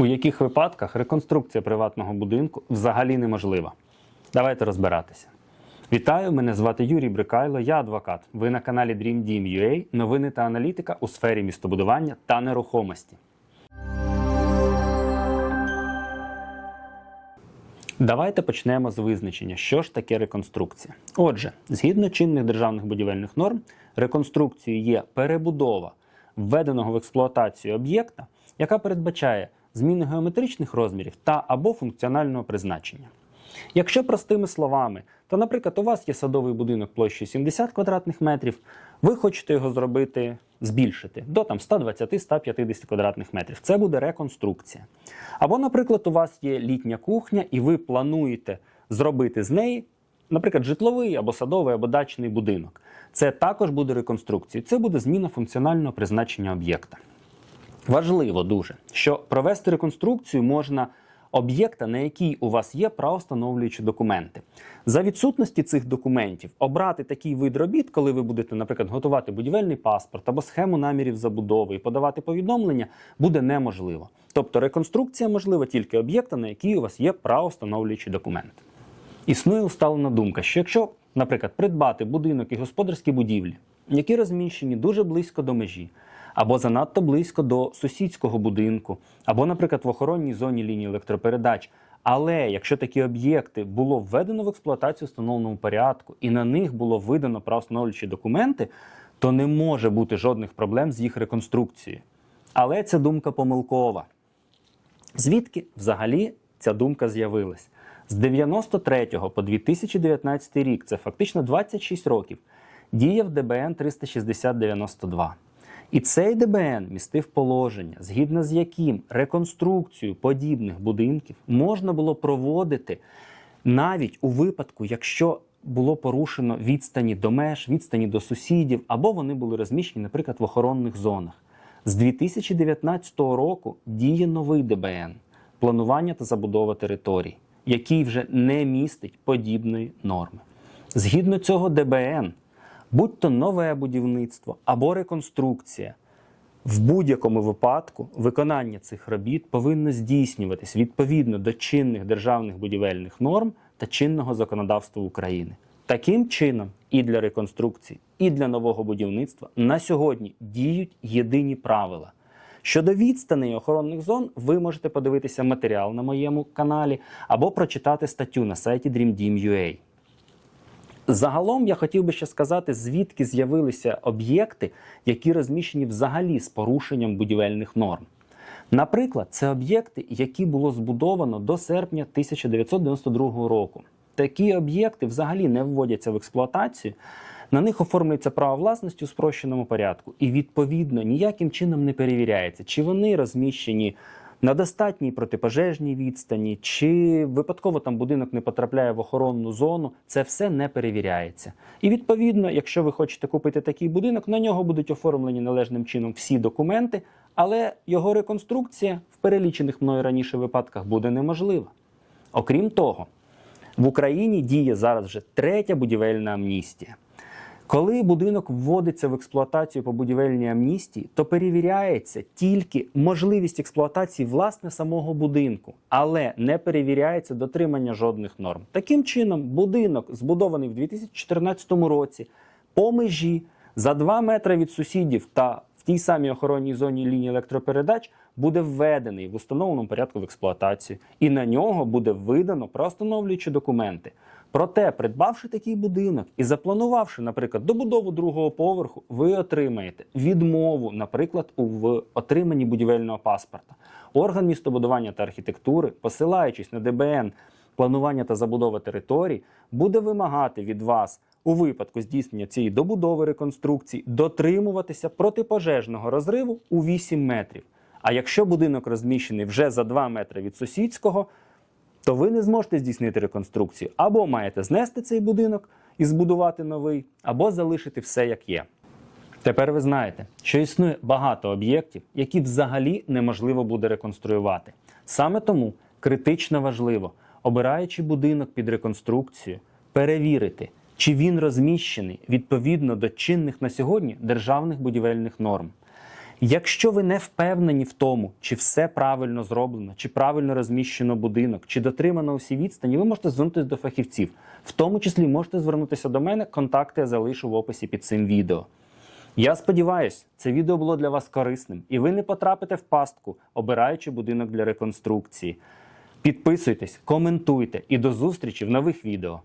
У яких випадках реконструкція приватного будинку взагалі неможлива? Давайте розбиратися. Вітаю, мене звати Юрій Брикайло, я адвокат. Ви на каналі Dream новини та аналітика у сфері містобудування та нерухомості. Давайте почнемо з визначення, що ж таке реконструкція. Отже, згідно чинних державних будівельних норм, реконструкцією є перебудова введеного в експлуатацію об'єкта, яка передбачає зміни геометричних розмірів та або функціонального призначення. Якщо простими словами, то, наприклад, у вас є садовий будинок площею 70 квадратних метрів, ви хочете його зробити, збільшити до там 120-150 квадратних метрів. Це буде реконструкція. Або, наприклад, у вас є літня кухня, і ви плануєте зробити з неї, наприклад, житловий або садовий, або дачний будинок. Це також буде реконструкцією. Це буде зміна функціонального призначення об'єкта. Важливо дуже, що провести реконструкцію можна об'єкта, на який у вас є правостановлюючі документи. За відсутності цих документів обрати такий вид робіт, коли ви будете, наприклад, готувати будівельний паспорт або схему намірів забудови і подавати повідомлення, буде неможливо. Тобто реконструкція можлива тільки об'єкта, на який у вас є правостановлюючі документи. Існує усталена думка, що якщо, наприклад, придбати будинок і господарські будівлі, які розміщені дуже близько до межі, або занадто близько до сусідського будинку, або, наприклад, в охоронній зоні лінії електропередач. Але якщо такі об'єкти було введено в експлуатацію в встановленому порядку і на них було видано правостановлюючі документи, то не може бути жодних проблем з їх реконструкцією. Але ця думка помилкова. Звідки взагалі ця думка з'явилась? З 93 по 2019 рік, це фактично 26 років, діяв ДБН 36092. І цей ДБН містив положення, згідно з яким реконструкцію подібних будинків можна було проводити навіть у випадку, якщо було порушено відстані до меж, відстані до сусідів, або вони були розміщені, наприклад, в охоронних зонах. З 2019 року діє новий ДБН планування та забудова територій, який вже не містить подібної норми. Згідно цього ДБН, будь то нове будівництво або реконструкція, в будь-якому випадку виконання цих робіт повинно здійснюватись відповідно до чинних державних будівельних норм та чинного законодавства України. Таким чином, і для реконструкції, і для нового будівництва на сьогодні діють єдині правила. Щодо відстаней охоронних зон, ви можете подивитися матеріал на моєму каналі або прочитати статтю на сайті DreamDeam.ua. Загалом я хотів би ще сказати, звідки з'явилися об'єкти, які розміщені взагалі з порушенням будівельних норм. Наприклад, це об'єкти, які було збудовано до серпня 1992 року. Такі об'єкти взагалі не вводяться в експлуатацію, на них оформлюється право власності у спрощеному порядку, і відповідно ніяким чином не перевіряється, чи вони розміщені на достатній протипожежній відстані, чи випадково там будинок не потрапляє в охоронну зону, це все не перевіряється. І відповідно, якщо ви хочете купити такий будинок, на нього будуть оформлені належним чином всі документи, але його реконструкція в перелічених мною раніше випадках буде неможлива. Окрім того, в Україні діє зараз вже третя будівельна амністія. Коли будинок вводиться в експлуатацію по будівельній амністії, то перевіряється тільки можливість експлуатації власне самого будинку, але не перевіряється дотримання жодних норм. Таким чином, будинок, збудований в 2014 році по межі за 2 метри від сусідів та в тій самій охоронній зоні лінії електропередач, буде введений в установленому порядку в експлуатацію, і на нього буде видано простановлюючі документи. Проте, придбавши такий будинок і запланувавши, наприклад, добудову другого поверху, ви отримаєте відмову, наприклад, у в отриманні будівельного паспорта. Орган містобудування та архітектури, посилаючись на ДБН планування та забудова територій, буде вимагати від вас у випадку здійснення цієї добудови реконструкції дотримуватися протипожежного розриву у 8 метрів. А якщо будинок розміщений вже за 2 метри від сусідського, то ви не зможете здійснити реконструкцію. Або маєте знести цей будинок і збудувати новий, або залишити все як є. Тепер ви знаєте, що існує багато об'єктів, які взагалі неможливо буде реконструювати. Саме тому критично важливо, обираючи будинок під реконструкцію, перевірити, чи він розміщений відповідно до чинних на сьогодні державних будівельних норм. Якщо ви не впевнені в тому, чи все правильно зроблено, чи правильно розміщено будинок, чи дотримано усі відстані, ви можете звернутися до фахівців. В тому числі можете звернутися до мене. Контакти я залишу в описі під цим відео. Я сподіваюся, це відео було для вас корисним, і ви не потрапите в пастку, обираючи будинок для реконструкції. Підписуйтесь, коментуйте і до зустрічі в нових відео.